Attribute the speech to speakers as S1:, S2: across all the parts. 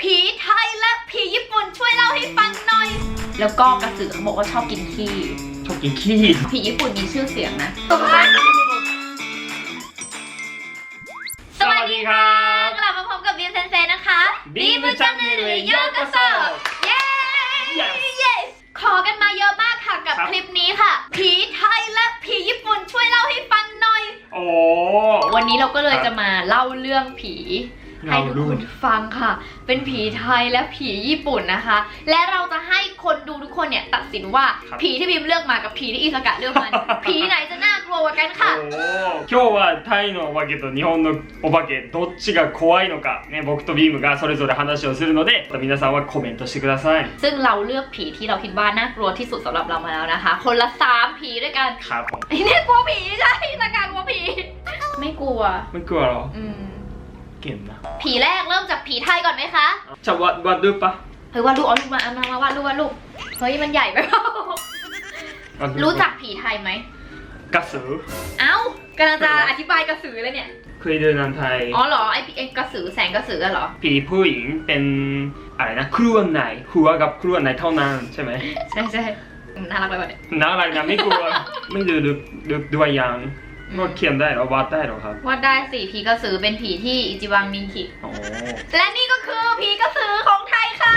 S1: ผีไทยและผีญี่ปุ่นช่วยเล่าให้ฟังหน่อย แล้วก็กระสือเขาบอกว่าชอบกินขี้
S2: ชอบกินขี้
S1: ผีญี่ปุ่นมีชื่อเสียงนะ สวัสดีค่ะ กลับมาพบกับบีมเซนเซนะคะ
S2: บีมจังเนรโยกโซ
S1: เย้เย้ขอกันมาเยอะมากค่ะกับ
S2: ค
S1: ลิปนี้ค่ะ ผีไทยและผีญี่ปุ่นช่วยเล่าให้ฟังหน่อย
S2: โอ้
S1: วันนี้เราก็เลยจะมาเล่าเรื่องผี ให้
S2: เล่า
S1: ทุก
S2: เรื่
S1: ค
S2: อง
S1: นฟังค่ะ เป็นผีไทยและผีญี่ปุ่นนะคะ และเราจะให้คนดูทุกคนเนี่ยตัดสินว่า
S2: ครับ
S1: ผีที่บีมเลือกมากับผีที่อิสกะเลือก มา ผีไหนจะน่ากลัวกว่ากันค่ะ
S2: おー今日はタイのお化けと日本のお化けどっちが怖いのか、ね、僕とビームがそれぞれ話をするので皆さんはコメントしてください
S1: ซึ่งเราเลือกผีที่เราคิดว่าน่ากลัวที่สุดสำหรับเรามาแล้วนะคะ คนละสามผีด้วยกัน
S2: ครับผม
S1: ไอ้เนี่ยกลัวผีใช่อิสกะกลัวผี ไม่กลัว
S2: ไม่กลัวเหรอ
S1: อืม
S2: เก่งนะ
S1: ผีแรกเริ่มจากผีไทยก่อนไหมคะ
S2: จะวัดวัดดูปะ
S1: เฮ้ยวาดรูปเอารูปมาเอามาวาดรูปวาดรูปเฮ้ยมันใหญ่ไปเปล่า
S2: วัดดูปะ
S1: รู้จักผีไทยไหม
S2: กระสือ
S1: เอ้ากำลังจะอธิบายกระสือเลยเนี่ย
S2: เคยดูหนังไทย
S1: อ๋อเหรอไอไอกระสือแสงกระสืออะเหรอ
S2: ผีผู้หญิงเป็นอะไรนะ ครัวไหนหัวกับครัวไหนเท่านั้นใช่ไหม
S1: ใช่ใช่อืมน่ารักไปวะเนี่ย
S2: น่ารักนะไม่กลัว ไม่ดูดูดูด้วยยัง
S1: อืม
S2: ก็เขียนได้เหรอวาดได้เหรอครับ
S1: วาดได้สิผีกระสือเป็นผีที่อิจิวังนินคิ
S2: โอ้
S1: และนี่ก็คือผีกระสือของไทยค่ะ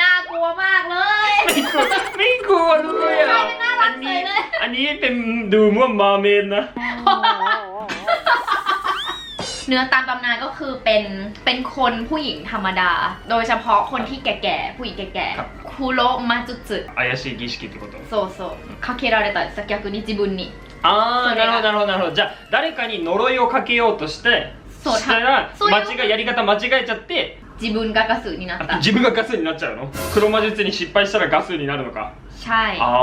S1: น่ากลัวมากเลย
S2: ไม่กลัวไม่กลัวด้วยอะ
S1: น่ารั
S2: อั
S1: ก
S2: น
S1: เล
S2: นี้
S1: ยเลย
S2: อันนี้เป็นดูเหมื่อนมาเมนนะ
S1: เนื้อตามตำนานก็คือเป็นเป็นคนผู้หญิงธรรมดา โดยเฉพาะคนที่แก่ๆผู้หญิงแก่
S2: ครับ
S1: ๆ 風呂まつ
S2: 怪しい儀式ってこと？
S1: そうそう。かけられたさ逆に自分に。
S2: ああなるほどなるほどなるほど。じゃあ誰かに呪いをかけようとして
S1: そう
S2: したら間違いやり方間違えちゃって
S1: 自分がガスになった。
S2: 自分がガスになっちゃうの？黒魔術に失敗したらガスになるのか？
S1: ใช่
S2: อ๋อ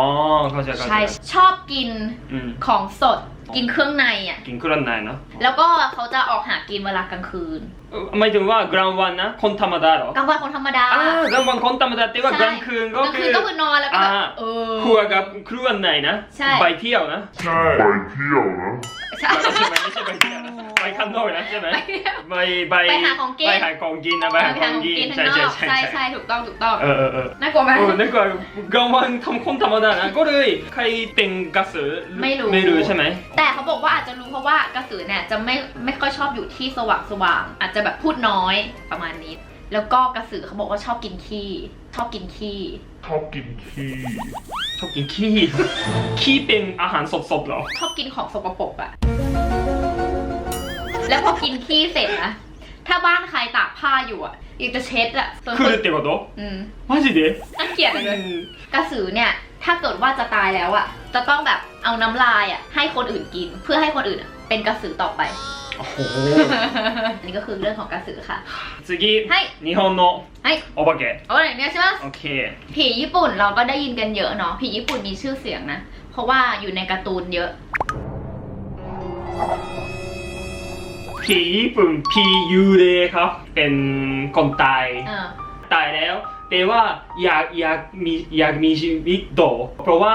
S2: เข้า
S1: ใจ
S2: เใช่
S1: ชอบกิน
S2: อ
S1: ของสดกินเครื่องในอะ
S2: กินเครื่องในเนาะ
S1: แล้วก็เขาจะออกหากินเวลากลางคืนเอ่
S2: หมายถึงว่ากลางวันนะคนธรรมดาหรอก
S1: ลางวันคนธรรมดา
S2: อ่กลางวันคนธรรมดาแต่ว่ากลางคืน
S1: ก็
S2: ก
S1: ลาง
S2: คือ น
S1: ก็คือนอนแล้วก็
S2: อ่า
S1: เออ
S2: ครัวกับเครื่องในนะ
S1: ใช่
S2: ไปเที่ยวนะ
S3: ใช่ ไปเที่ยวนะ
S1: ใช่
S2: ไม่ใช่ไปเที่ยวนะ ไปข้างนอกนะใช่ไหม
S1: ไป
S2: ไปไป
S1: หาของกิน
S2: ไปหาของกินนะไปหาของกินใช่ใช่ใช่
S1: ใช่ถูกต้องถูกต้อง
S2: เออเออเออ
S1: น่ากลัวไหม
S2: เออนั่นก็กลางวันทำคนธรรมดานะก็เลยใครเป็นกระสือ
S1: ไม่รู้
S2: ไม่รู้ใช่ไหม
S1: แต่เขาบอกว่าอาจจะรู้เพราะว่ากระสือเนี่ยจะไม่ไม่ค่อยชอบอยู่ที่สว่างสว่างอาจจะแบบพูดน้อยประมาณนี้ แล้วก็กระสือเขาบอกว่าชอบกินขี้ชอบกินขี้
S3: ชอบกินขี้
S2: ชอบกินขี้ขี้เป็นอาหารสดๆเหรอ
S1: ชอบกินของสกปรกอะ แล้วพอกินขี้เสร็จนะถ้าบ้านใครตากผ้าอยู่อะอยากจะเช็ดอะส่วน
S2: 来
S1: คน
S2: るってこと
S1: อืม
S2: マジで
S1: น่าเกลียดเลย
S2: うん
S1: กระสือเนี่ย ถ้าเกิดว่าจะตายแล้วอะจะต้องแบบเอาน้ำลายอะให้คนอื่นกิน เพื่อให้คนอื่นอะเป็นกระสือต่อไป
S2: おー
S1: อันนี้ก็คือเรื่องของกระสือค่ะ
S2: 次
S1: はい
S2: 日本の
S1: ให้
S2: お化け
S1: โอ้ยเนี่ยใช่ไหม
S2: オッケー
S1: ผีญี่ปุ่นเราก็ได้ยินกันเยอะเนาะผีญี่ปุ่นมีชื่อเสียงนะ เพราะว่าอยู่ในการ์ตูนเยอะ
S2: ผีญี่ปุ่นผียูเรครับ เป็นคนตาย
S1: เออ
S2: ตายแล้ว แต่ว่าอยากอยากมีอยากมีชีวิตต่อเพราะว่า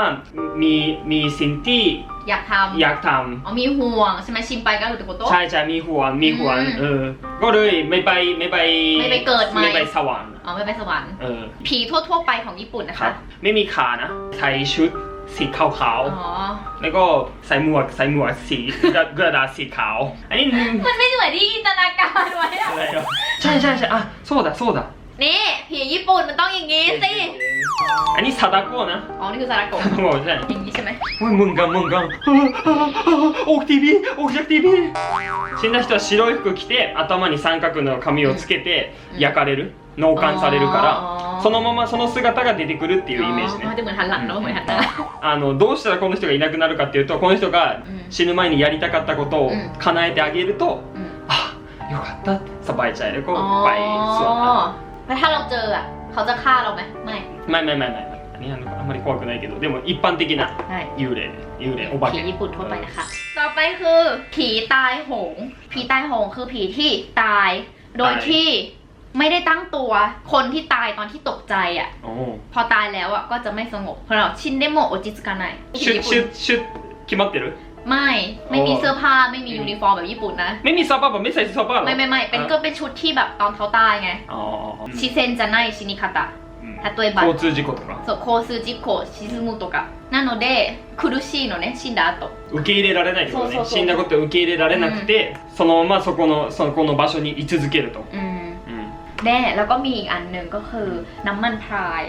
S2: มีมีสิ่งที่
S1: อยากทำ
S2: อยากท
S1: อ๋อมีห่วงใช่ไหมชิมไปก็รู้แต่โกำโต้
S2: ใช่ใช่มีห่วงมีห่วง
S1: อืม
S2: เออ ก็เลยไม่ไปไม่ไป
S1: ไม่ไปเกิดใหม่
S2: ไม่ไปสวรรค์
S1: อ๋อไม่ไปสวรรค์
S2: เออ
S1: ผีทั่วๆไปของญี่ปุ่นนะ
S2: ครั
S1: คะ
S2: บ ไม่มีขานะใส่ชุด สีขาวๆแล้วก็ใส่หมวกใส่หมวกสีกระดาษสีขาว อันนี้
S1: มันไม่เหมือนที่จินตนาการไว้อะ
S2: ใช่ใช่ใช่อะโซดาโซดา
S1: นี่ผีญี่ปุ่นมันต้องอย่างงี้สิ
S2: อันนี้ซาตาโกนะ
S1: อ๋อ นี่คือซาตาโกะ
S2: ซาดาโกะใช่
S1: อย่างงี้ใช่ไหม
S2: มึงกังมึงกังออกทีวีออกจักทีวี死んだ人は白い服着て頭に三角の髪をつけて焼かれる納棺されるからそのままその姿が出てくるっていうイメージ
S1: อ๋อ
S2: ね。
S1: จะเหมือนหันหลังเนอะเหมือนหันหน้า
S2: あの、どうしたらこの人がいなくなるかっていうと、この人が
S1: うん
S2: 死ぬ前にやりたかったことを
S1: うん
S2: 叶えてあげると、
S1: อืม
S2: あ、よかった。สบายใจแล้วก็
S1: อ๋อ
S2: ไปสวดนะ
S1: แล้วถ้าเราเจออ่ะ เขาจะฆ่าเราไหมไม่
S2: ไม่ไม่ไม่ไม่ไม่อันนี้あんまり怖くないけど、でも一般的な
S1: ใช่
S2: 幽霊ね。幽霊、お化
S1: ผี
S2: け。
S1: ญี่ปุ่นทั่วไปนะคะ ต่อไปคือผีตายโหง ผีตายโหงคือผีที่ตาย โดยที่ ไม่ได้ตั้งตัว คนที่ตายตอนที่ตกใจอ่ะ
S2: おー
S1: พอตายแล้วอ่ะก็จะไม่สงบ เพราะเราชินเดโมโอจิสกาไนผี
S2: シュッ
S1: ญี่
S2: シ
S1: ปุ่
S2: ュ
S1: น
S2: ッシュッ決まってる
S1: ไม่ไม่มี
S2: โอ้
S1: เสื้อผ้าไม่มียูนิฟอร์มแบบญี่ปุ่นนะ
S2: ไม่มีซับป่ะไม่ใส่ซับป่ะ
S1: ไม่ไม่ไม่เป็นก็เป็นชุดที่แบบตอนเขาตายไง
S2: อ๋อ
S1: ชิเซนจะない死に方
S2: うん
S1: 例えば
S2: 交通事故とか
S1: そう交通事故沈むとかなので苦しいのね死んだ後
S2: 受け入れられないってことね
S1: そうそうそう
S2: 死んだことを受け入れられなくて、そのままそこのそこの場所に居続けると、
S1: อืม
S2: うん
S1: แน่แล้วก็มีอีกอันหนึ่งก็คือน้ำมันพราย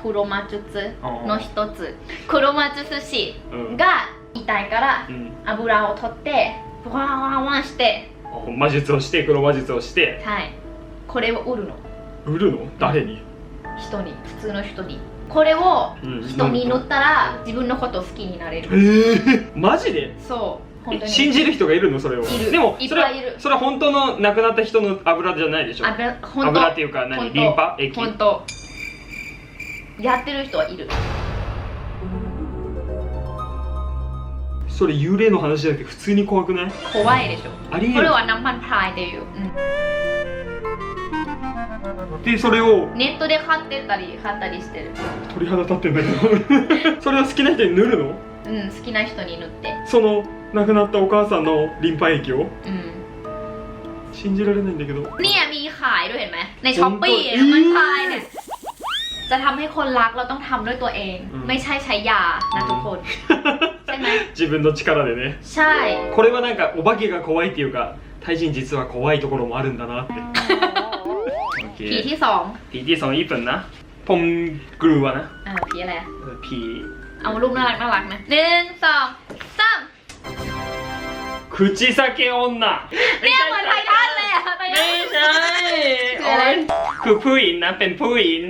S1: คุโรมาจุสึ
S2: อ๋อ
S1: โนฮิโตสึคุโรมาจุสึชิ
S2: うん
S1: が痛いから
S2: うん
S1: 油を取ってワンワンワンして
S2: 魔術をして黒魔術をして
S1: はいこれを売るの
S2: 売るの誰に、
S1: 人に普通の人にこれを
S2: うん
S1: 人に塗ったら自分のことを好きになれる
S2: ええマジで
S1: そう 本当に。
S2: 信じる人がいるの？それを。でも
S1: いっ
S2: それは
S1: ぱいいる。
S2: それは本当の亡くなった人の油じゃないでしょ？
S1: 油
S2: 油っていうか何？リンパ？液？
S1: 本当。やってる人はいる。
S2: それ幽霊の話じゃなくて普通に怖くない？
S1: 怖いでしょ。
S2: ありえる。
S1: これはナンパンプライっていう、うん。
S2: でそれを
S1: ネットで買ってたり買ったりしてる。
S2: 鳥肌立ってんだけど。それを好きな人に塗るの？
S1: うん好きな人に塗って
S2: その亡くなったお母さんのリンパ液を
S1: うん
S2: 信じられないんだけど
S1: เนี่ยมีขายด้วยเห็นไหมในช้อปปี้
S2: ผมก็
S1: น้ำมันพรายเนี่ยจะทำให้คนรักเราต้องทำด้วยตัวเอง
S2: อืม
S1: ไม่ใช่ใช้ยานะทุกคน ใช่ไหม
S2: 自分の力でね
S1: ใช่
S2: これはなんかお化けが怖いっていうかタイ人実は怖いところもあるんだなって
S1: ผีที่สอง
S2: ผีที่สองญี่ปุ่นนะผมกลัวนะ
S1: อ่าผีอะไรอะ
S2: เออผี
S1: เอารูปน่ารักน่ารักนะหนึ่งสองสาม
S2: คุจิซา
S1: เกโอนนะเนี่ยเหมือนไททันเลยอะไม่
S2: ใช่
S1: คือร
S2: คือผู้หญิงนะ เป็นผู้หญิง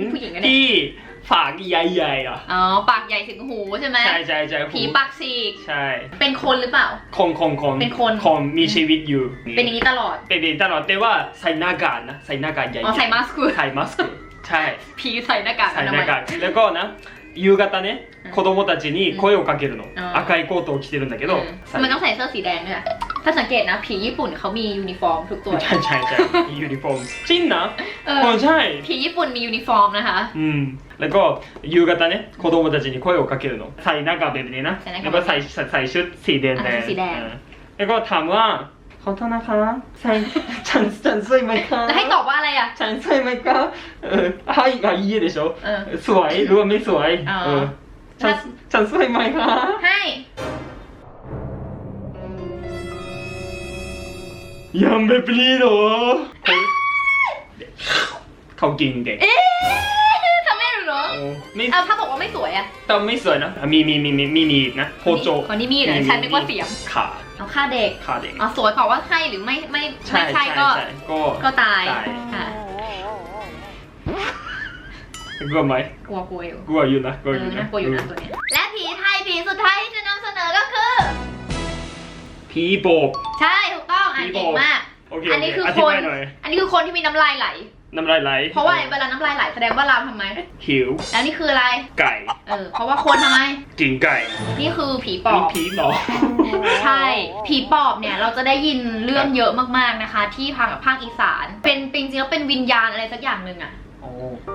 S2: ที่ปากใหญ่ๆอะ
S1: อ๋อปากใหญ่ถึงหูใช่ไหม
S2: ใช่ใช่ใช่
S1: ผีปากฉีก
S2: ใช่
S1: เป็นคนหรือเปล่า
S2: คงคงคง
S1: เป็นคน
S2: คงมีชีวิตอยู่
S1: เป็นอย่างนี้ตลอด
S2: เป็นอย่างนี้ตลอดแต่ว่าใส่หน้ากากนะ ใส่หน้ากากใหญ่
S1: อ๋อใส่มาสก์คือ
S2: ใส่มาสก์ใช่
S1: ผีใส่หน้ากาก
S2: ใส่ห
S1: น้า
S2: กากแล้วก็นะยูกา
S1: ตาเนะ
S2: 子供たちに声をかけるの、
S1: うん
S2: 赤いコートを着てるんだけど、
S1: อืมทำไมต้องใส่เสื้อสีแดงด้วยอะถ้าสังเกตนะ ผีญี่ปุ่นเขามียูนิฟอร์มทุกตัว
S2: ใช่ใช่ใช่ยูนิฟอร์มจริงนะ
S1: เอ
S2: อ๋อ
S1: อ
S2: ใช่
S1: ผีญี่ปุ่นมียูนิฟอร์มนะคะ
S2: うんแล้วก็夕方ね子供たちに声をかけるのใส่หน้ากากแบบนี้นะ
S1: ใส่หน้ากาก
S2: แล้วก็ใส่ใส่ใส่ชุดสีแดง
S1: อ่า
S2: แดง
S1: สีแดง
S2: เออแล้วก็ถามว่าขอโทษนะคะใส่ฉันฉันสวยไหมคะ
S1: แล้วให้ตอบว่าอะไรอ่ะ
S2: ฉันสวยไหมคะเออはいがいいでしょ
S1: เออ
S2: สวยหรือว่าไม่สวย
S1: อ๋อ
S2: เออ ฉันฉันสวยไหมคะ
S1: ให้
S2: ยำเบบลี่เหรอเขากินเด็ก
S1: ทำแม่หเรออ้
S2: ไม่
S1: เอาถ้าบอกว่าไม่สวยอะ
S2: แต่ไม่สวยนะะมีมีมีมีมีนะโคโจ
S1: คนนี้มีเลยอฉันนึกว่าเสียง
S2: ขา
S1: เอาค่าเด็ก
S2: ขาเด็ก
S1: อ๋อสวยบอกว่าใช่หรือไม่ไม่ไม่
S2: ใช่
S1: ก็
S2: ก็
S1: ตาย
S2: ตาย
S1: ค่ะ
S2: กลัวไหม
S1: กลัวกลัวอยู่
S2: กลัวอยู่นะก
S1: เอ
S2: ลัว
S1: อ
S2: อยู่นะ
S1: น่ากลัวอยู่นะตัวเนี้ยและผีไทยผีสุดท้ายที่จะนำเสนอก็คือ
S2: ผีโบก
S1: ใช่ถูกต้องอ่าน
S2: ผี
S1: เก่
S2: โบ
S1: ง
S2: ก
S1: มาก
S2: โอเค
S1: อันนี้คือ
S2: อ
S1: ค
S2: ธิ
S1: น
S2: บายหน่อย
S1: อันนี้คือคนที่มีน้ำลายไหล
S2: น้ำลายไหล
S1: เพราะว่าเวลาน้ำลายไหลแสดงว่าเราทำไม
S2: หิว
S1: แล้วนี่คืออะไร
S2: ไก่
S1: เออ เพราะว่าคนทำไม
S2: กินไก่
S1: นี่คือผีปอ
S2: นี่
S1: บ
S2: ผีหรอ
S1: ใช่ ผีปอบเนี่ยเราจะได้ยินเรื่องเยอะมากๆนะคะ ที่ทางภาคอีสาน เป็นจริงๆแล้วเป็นวิญญาณอะไรสักอย่างหนึ่งอะ
S2: โอ้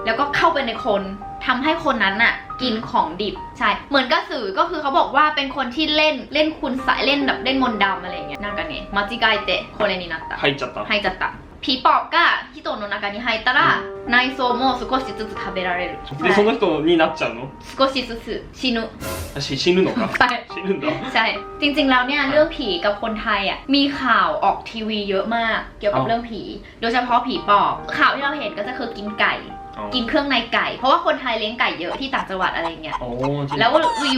S1: แล้วก็เข้าไปในคนทำให้คนนั้นอะ กินของดิบใช่ เหมือนกระสือก็คือเขาบอกว่าเป็นคนที่เล่นเล่นคุณสายเล่นแบบเล่นมนต์ดำอะไรเงี้ยน่ากันเนี่ยมาจิกาเตะคนในนี้นั
S2: ตตะไฮจั
S1: ตตะไฮจัตตะ ผีปอบが人の中に入ったら内臓も少しずつ食べられる
S2: でその人になっちゃうの
S1: 少しずつ死ぬ
S2: あし死ぬのか
S1: ใช่
S2: 死ぬんだ
S1: ใช่ จริงๆ แล้วเนี่ยเรื่องผีกับคนไทยอ่ะมีข่าวออกทีวีเยอะมาก เกี่ยวกับ
S2: อ๋อ
S1: เรื่องผี โดยเฉพาะผีปอบข่าวที่เราเห็นก็จะคือกินไก่
S2: อ๋อ
S1: กินเครื่องในไก่ เพราะว่าคนไทยเลี้ยงไก่เยอะที่ต่างจังหวัดอะไรเงี้ย
S2: โอ้จริง
S1: แล้ว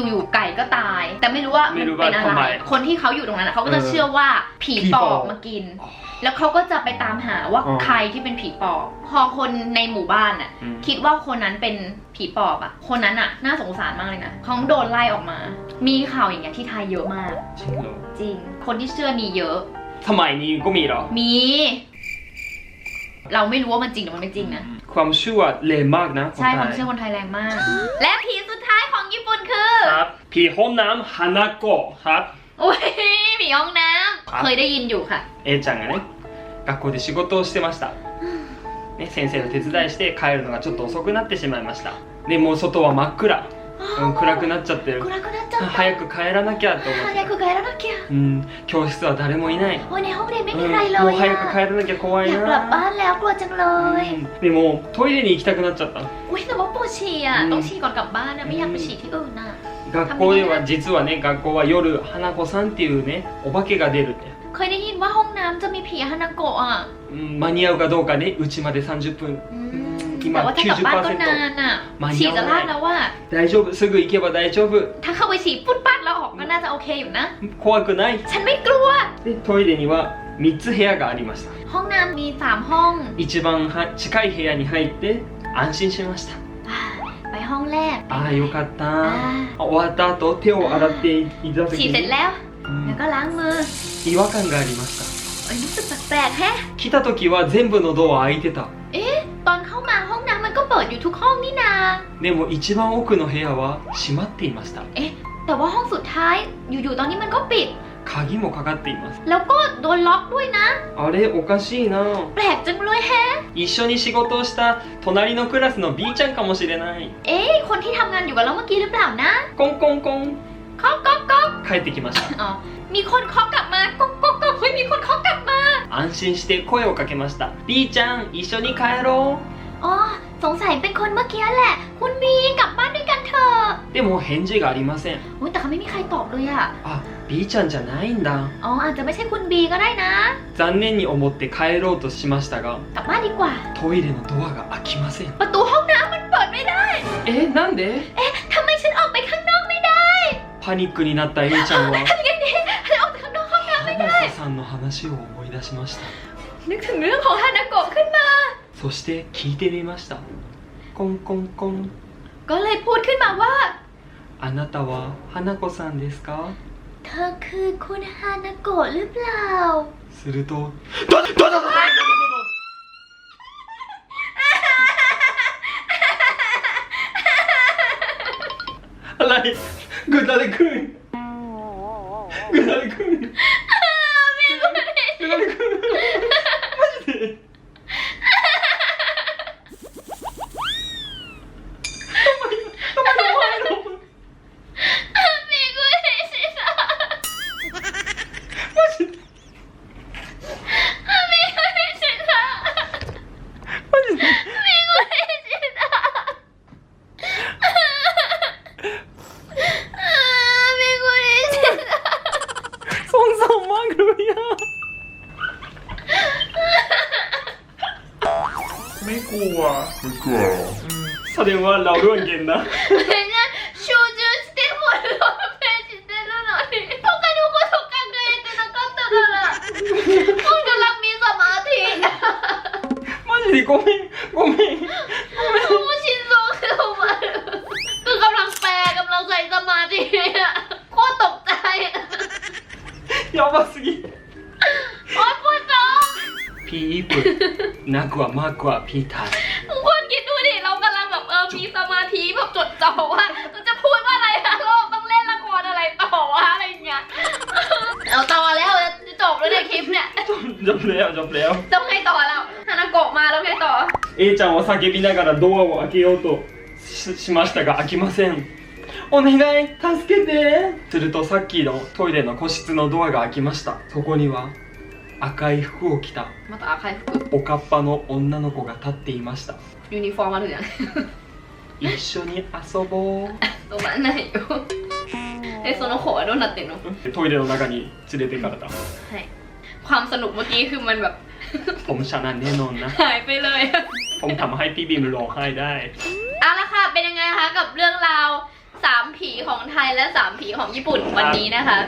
S1: อยู่ๆไก่ก็ตาย แต่ไม่รู้ว่า
S2: ไม่
S1: มัน
S2: รู้ว่า
S1: เป็นอะ
S2: ทำไม
S1: ไรคนที่เขาอยู่ตรงนั้นอะเขาก็จะ
S2: เออ
S1: เชื่อว่าผี
S2: ผี
S1: ป
S2: ป
S1: อ
S2: อ
S1: บบมากิน แล้วเขาก็จะไปตามหาว่า
S2: อ๋อ
S1: ใครที่เป็นผีปอบ พอคนในหมู่บ้านอะ
S2: อืม
S1: คิดว่าคนนั้นเป็นผีปอบอะคนนั้นอะน่าสงสารมากเลยนะเขาโดนไล่ออกมา มีข่าวอย่างเงี้ยที่ไทยเยอะมาก
S2: จริงเหรอ
S1: จริง คนที่เชื่อมีเยอะ
S2: สมัยนี้ก็มีเหรอ
S1: มี เราไม่รู้ว่ามันจริงหรือมันไม่จริงนะ
S2: ความเชื่อแรงมากนะ
S1: ใช่
S2: นไท
S1: ความเชื่อคนไทยแรงมาก และผีสุดท้ายของญี่ปุ่นคือ
S2: ครับผีห้องน้ำฮานาโกะครับ
S1: อุ้ยผีห้องน้
S2: ครับ ำ
S1: เคยได้ยินอยู่ค่ะ
S2: A ちゃんがね学校で仕事をしてました、ね、先生の手伝いして帰るのがちょっと遅くなってしまいましたでもう外は真っ暗 うん、暗くなっちゃってる
S1: 暗くなっちゃった
S2: 早く帰らなきゃと思って
S1: 早く帰らなきゃ
S2: うん教室は誰もいない、
S1: โอ้ยในห้องเรียนไม่
S2: うん、
S1: มีใครเล
S2: もう
S1: ย
S2: 早
S1: อะ
S2: く帰らなきゃ怖い
S1: อยากกลับ
S2: な
S1: บ้านแล้วกลัวจังเลย
S2: うんでもトイレに行きたくなっちゃった
S1: อุ้ยแต่ว่าปวดฉี่อ่ะ
S2: อืม
S1: ต้องฉี่ก่อนกลับบ้านนะไม่อยากไปฉี่ที่อื่นน่ะ
S2: 学校では実はね学校は夜花子さんっていうねお化けが出るって、
S1: เคยได้ยินว่าห้องน้ำจะมีผีฮานาโกะอ่ะ
S2: うん、間に合うかどうかねうちまで30分
S1: อืม
S2: 今
S1: แต่ว่าถ้ากลับบ้านก็
S2: 90%
S1: นานอ่ะ
S2: 間に
S1: ฉี่
S2: 合
S1: จะ
S2: わ
S1: ลาด
S2: ない
S1: แล้วว่า
S2: 大丈夫すぐ行けば大丈夫
S1: ถ้าเข้าไปฉี่ปุ๊ดปัดแล้วออกก็น่าจะโอเคอยู่นะ
S2: 怖くない
S1: ฉันไม่กลัว
S2: でトイレには3つ部屋がありました
S1: ห้องน้ำมีสามห้อง
S2: 一番は近い部屋に入って安心しました
S1: อ่าไปห้องแรก
S2: ああよかった
S1: あ
S2: あ終わった後手を洗っていた時
S1: ฉี่เสร็จ
S2: に、
S1: แล้ว
S2: う
S1: แล้ว
S2: ん
S1: ก็ล้างมือ
S2: 違和感がありました
S1: เอ้ยรู้สึกแปลกๆแฮะ
S2: 来た時は全部のドア開いてた
S1: เอ๊ะ ตอนเข้ามา ดอยู่ทุกห้องนี่นา
S2: でも一番奥の部屋は閉まっていました
S1: แต่ว่าห้องสุดท้ายอยู่ๆตอนนี้มันก็ปิด
S2: 鍵もかかっています
S1: แล้วก็โดนล็อกด้วยนะ
S2: あれおかしいな
S1: แปลกจังเลยแฮะ
S2: 一緒に仕事をした隣のクラスの B ちゃんかもしれない
S1: เอ๊ะ คนที่ทำงานอยู่กับเราเมื่อกี้หรือเปล่านะ
S2: コンコンコン
S1: เคาะก๊อกก๊อก
S2: 帰ってきました
S1: อ๋อ มีคนเคาะกลับมาก๊อกก๊อกก๊อกเฮ้ย มีคนเคาะกลับมา
S2: 安心して声をかけました B ちゃん一緒に帰ろ
S1: อ๋อ สงสัยเป็นคนเมื่อกี้แหละ คุณมีกลับบ้านด้วยกันเถอะ
S2: うでも返事がありません
S1: อุ๊ยแต่เขาไม่มีใครตอบเลยอะ
S2: あ B ちゃんじゃないんだ
S1: อ๋อ อาจจะไม่ใช่คุณบีก็ได้นะ
S2: 残念に思って帰ろうとしましたが
S1: กลับบ้านดีกว่า
S2: トイレのドアが開きません
S1: ประตูห้องน้ำมันเปิดไม่ได้
S2: えなんで
S1: ทำไมฉันออกไปข้างนอกไม่ได้
S2: パニックになった A ちゃんは
S1: ทำยังไงดีฉันออกไปข้างนอกห้องน้ำไม่ได้
S2: 花子さんの話を思い出しました
S1: นึกถึงเรื่องของฮานาโกะขึ้นมา
S2: そして聞いてみましたコンコンコン
S1: ก็เลยพูดขึ้นมาว่า
S2: あなたは花子さんですか
S1: เธอคือคุณฮานาโกะหรือเปล่า
S2: するとドドドドドドドอะไรぐだれくんぐ
S1: เหรอ왜냐 쇼즈 스테몰로 페지대로 너리 똑같이 오고 똑같이 때나 깜짝아라 똥들랑 미
S2: 사 마티 맞지 꼬미 꼬미
S1: ผู้ชินโซคือมันคือกำลังแปลกำลังใส่สมาธิอะโคตรตกใจอะ
S2: 야바스기
S1: โอ๊พูด
S2: ซ้
S1: พี่ญี่ปุ่นน่ากลัวมากกว่าพี่ไทย จะจบแล้วเนี่ยคลิปเนี่ย
S2: ジャンプだよジャンプだよ
S1: ต้องให้ต่อแล้วฮานาโกะมาแล้วให้ต่อ
S2: A ちゃんは叫びながらドアを開けようとししましたが開きませんお願い助けてするとさっきのトイレの個室のドアが開きましたそこには赤い服を着た
S1: มาต่ออาใคร服
S2: おかっぱの女の子が立っていました
S1: ยูนิฟอร์มมาหรือยัง
S2: 一緒に遊ぼう
S1: ตรงนั้นไ หนอยู่เอโซโนโคะโดนนัดเต็นの
S2: トイレの中に連れて行かれた
S1: ใช่ความสนุกเมื่อกี้คือมันแบบ
S2: ผมชนะแน่นอนนะ
S1: หายไปเลย
S2: ผมทำให้พี่บิมร้องไห้ได้
S1: เอาละค่ะ เป็นยังไงคะกับเรื่องราวสามผีของไทยและสามผีของญี่ปุ่นวันนี้นะคะ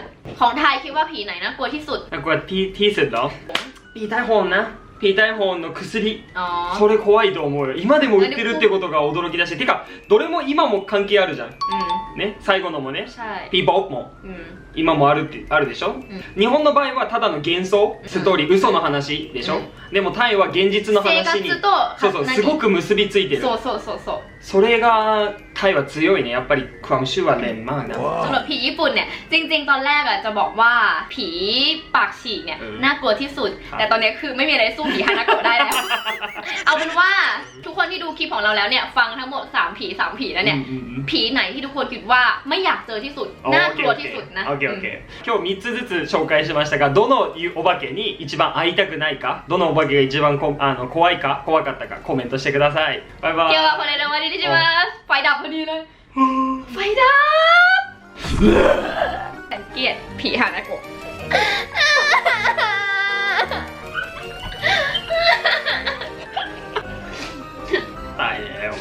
S1: ของไทยคิดว่าผีไหนน่ากลัวที่สุด
S2: これ T, T セット P 大本な P 大本の薬
S1: อ๋อ
S2: それ怖いと思うよ今でも売ってるってことが驚きだしててかどれも今も関係あるじゃん
S1: อืม
S2: ね最後のもね、ピーポーも、
S1: うん、
S2: 今もあるってあるでしょ、うん、日本の場合はただの幻想。ストーリー、うん、嘘の話でしょ、
S1: うん、
S2: でもタイは現実の話に。そうそうすごく結びついてる。
S1: そうそうそうそう。
S2: それが ไทยว่า強いねやっぱりความเชื่อแรงมากนะ
S1: สำหรับผีญี่ปุ่นเนี่ยจริง ๆ ตอนแรกอะจะบอกว่าผีปากฉีกเนี่ยน่ากลัวที่สุด แต่ตอนนี้คือไม่มีอะไรสู้ผีฮานาโกะได้แล้วเอาเป็นว่าทุกคนที่ดูคลิปของเราแล้วเนี่ยฟังทั้งหมด 3 ผี 3 ผีแล้วเนี่ยผีไหนที่ทุกคนคิดว่าไม่อยากเจอที่สุดน่ากลัวที่สุดนะ
S2: โอเคโอเค今日3つずつ紹介しましたがどのお化けに一番会いたくないかどのお化けが一番こあの怖いか怖かったかコメントしてくださいバイバイ
S1: 今日はこれで終わりにしますファイダップอดีเลย ไฟดับแต่เกลียดผีฮานาโกะ
S2: ตายแล้ว